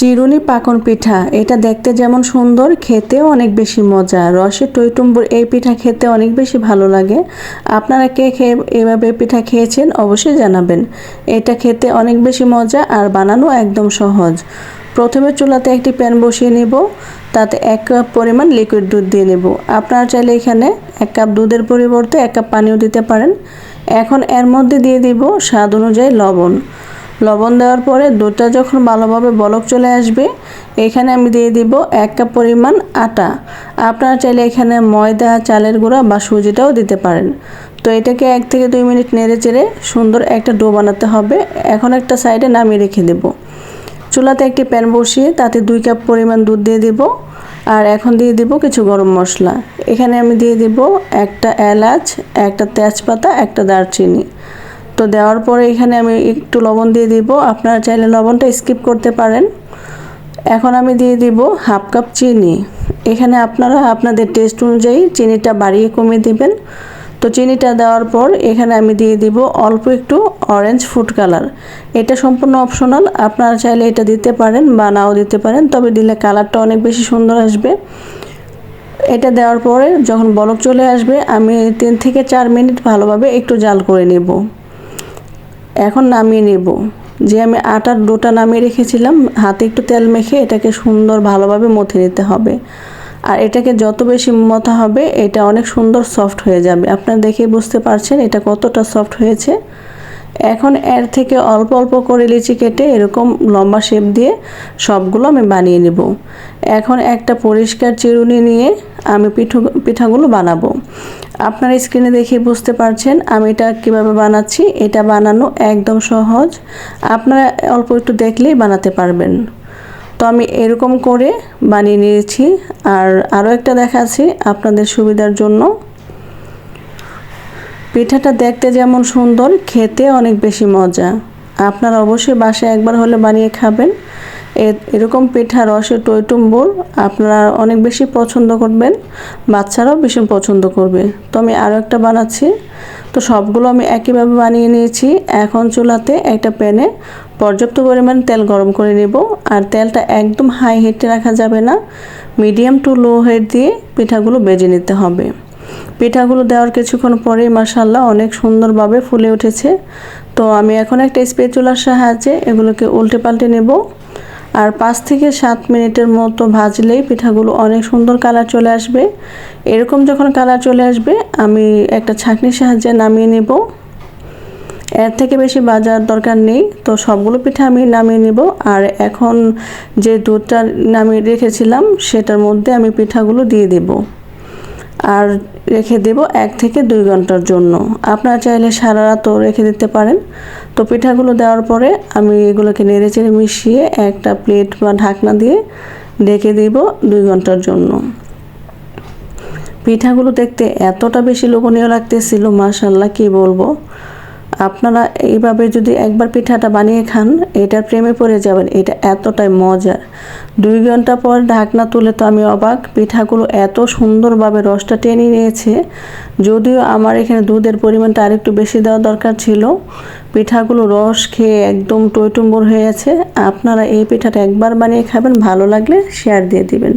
চিরুনি পাকন পিঠা, এটা দেখতে যেমন সুন্দর, খেতেও অনেক বেশি মজা। রসে টইটুম্বুর এই পিঠা খেতে অনেক বেশি ভালো লাগে। আপনারা কে খেয়ে এভাবে পিঠা খেয়েছেন অবশ্যই জানাবেন। এটা খেতে অনেক বেশি মজা আর বানানো একদম সহজ। প্রথমে চুলাতে একটি প্যান বসিয়ে নেব, তাতে এক কাপ পরিমাণ লিকুইড দুধ দিয়ে নেব। আপনারা চাইলে এখানে এক কাপ দুধের পরিবর্তে এক কাপ পানিও দিতে পারেন। এখন এর মধ্যে দিয়ে দিব স্বাদ অনুযায়ী লবণ। লবণ দেওয়ার পরে দুধটা যখন ভালোভাবে বলক চলে আসবে, এখানে আমি দিয়ে দিব এক কাপ পরিমাণ আটা। আপনারা চাইলে এখানে ময়দা, চালের গুঁড়া বা সুজিটাও দিতে পারেন। তো এটাকে এক থেকে দুই মিনিট নেড়ে চেড়ে সুন্দর একটা ডো বানাতে হবে। এখন একটা সাইডে নামিয়ে রেখে দেব। চুলাতে একটি প্যান বসিয়ে তাতে দুই কাপ পরিমাণ দুধ দিয়ে দেব। আর এখন দিয়ে দিব কিছু গরম মশলা। এখানে আমি দিয়ে দিব একটা এলাচ, একটা তেজপাতা, একটা দারচিনি। তো দেওয়ার পরে এখানে আমি একটু লবণ দিয়ে দিব। আপনারা চাইলে লবণটা স্কিপ করতে পারেন। এখন আমি দিয়ে দিব হাফ কাপ চিনি। এখানে আপনারা আপনাদের টেস্ট অনুযায়ী চিনিটা বাড়িয়ে কমিয়ে দিবেন। তো চিনিটা দেওয়ার পর এখানে আমি দিয়ে দিব অল্প একটু অরেঞ্জ ফুড কালার এটা সম্পূর্ণ অপশনাল আপনারা চাইলে এটা দিতে পারেন বা নাও দিতে পারেন, তবে দিলে কালারটা অনেক বেশি সুন্দর আসবে। এটা দেওয়ার পরে যখন বলক চলে আসবে, আমি তিন থেকে চার মিনিট ভালোভাবে একটু জাল করে নেব। এখন নামিয়ে নেব। যে আমি আটার ডোটা নামিয়ে রেখেছিলাম, হাতে একটু তেল মেখে এটাকে সুন্দর ভালোভাবে মথে নিতে হবে। আর এটাকে যত বেশি মথা হবে, এটা অনেক সুন্দর সফট হয়ে যাবে। আপনারা দেখেই বুঝতে পারছেন এটা কতটা সফট হয়েছে। এখন এর থেকে অল্প অল্প করে লিচি কেটে এরকম লম্বা শেপ দিয়ে সবগুলো আমি বানিয়ে নেব। এখন একটা পরিষ্কার চিরুনি নিয়ে আমি পিঠো, পিঠাগুলো বানাবো। আপনার স্ক্রিনে দেখে বুঝতে পারছেন আমি এটা কীভাবে বানাচ্ছি। এটা বানানো একদম সহজ। আপনারা অল্প একটু দেখলেই বানাতে পারবেন। তো আমি এরকম করে বানিয়ে নিয়েছি। আর আরও একটা দেখাচ্ছি আপনাদের সুবিধার জন্য। পিঠাটা দেখতে যেমন সুন্দর, খেতে অনেক বেশি মজা। আপনারা অবশ্যই বাসায় একবার হলে বানিয়ে খাবেন। এরকম পিঠা রসে টইটুম্বুর আপনারা অনেক বেশি পছন্দ করবেন, বাচ্চারাও ভীষণ পছন্দ করবে। তো আমি আরও একটা বানাচ্ছি। তো সবগুলো আমি একইভাবে বানিয়ে নিয়েছি। এখন চুলাতে একটা প্যানে পর্যাপ্ত পরিমাণ তেল গরম করে নেব। আর তেলটা একদম হাই হিটে রাখা যাবে না। মিডিয়াম টু লো হিট দিয়ে পিঠাগুলো বেজে নিতে হবে। পিঠাগুলো দেওয়ার কিছুক্ষণ পরেই মাসাল্লাহ অনেক সুন্দরভাবে ফুলে উঠেছে। তো আমি এখন একটা স্পেচুলার সাহায্যে এগুলোকে উল্টে পাল্টে নেব। আর পাঁচ থেকে সাত মিনিটের মতো ভাজলেই পিঠাগুলো অনেক সুন্দর কালার চলে আসবে। এরকম যখন কালার চলে আসবে, আমি একটা ছাঁকনির সাহায্যে নামিয়ে নেব। এর থেকে বেশি বাজার দরকার নেই, তো সবগুলো পিঠা আমি নামিয়ে নেব। আর এখন যে দুধটা নামিয়ে রেখেছিলাম, সেটার মধ্যে আমি পিঠাগুলো দিয়ে দেবো। আর রেখে দেব এক থেকে দুই ঘণ্টার জন্য। আপনারা চাইলে সারা রাতও রেখে দিতে পারেন। তো পিঠাগুলো দেওয়ার পরে আমি এগুলোকে নেড়ে চেড়ে মিশিয়ে একটা প্লেট বা ঢাকনা দিয়ে ঢেকে দিব দুই ঘণ্টার জন্য। পিঠাগুলো দেখতে এতটা বেশি লোভনীয় লাগতেছিল মাশাল্লাহ কি বলব? আপনারা এইভাবে যদি একবার পিঠাটা বানিয়ে খান, এটার প্রেমে পড়ে যাবেন, এটা এতটাই মজার। দুই ঘণ্টা পর ঢাকনা তুলে তো আমি অবাক, পিঠাগুলো এত সুন্দরভাবে রসটা টেনে নিয়েছে। যদিও আমার এখানে দুধের পরিমাণটা আরেকটু বেশি দেওয়া দরকার ছিল, পিঠাগুলো রস খেয়ে একদম টইটুম্বর হয়ে আছে। আপনারা এই পিঠাটা একবার বানিয়ে খাবেন, ভালো লাগলে শেয়ার দিয়ে দিবেন।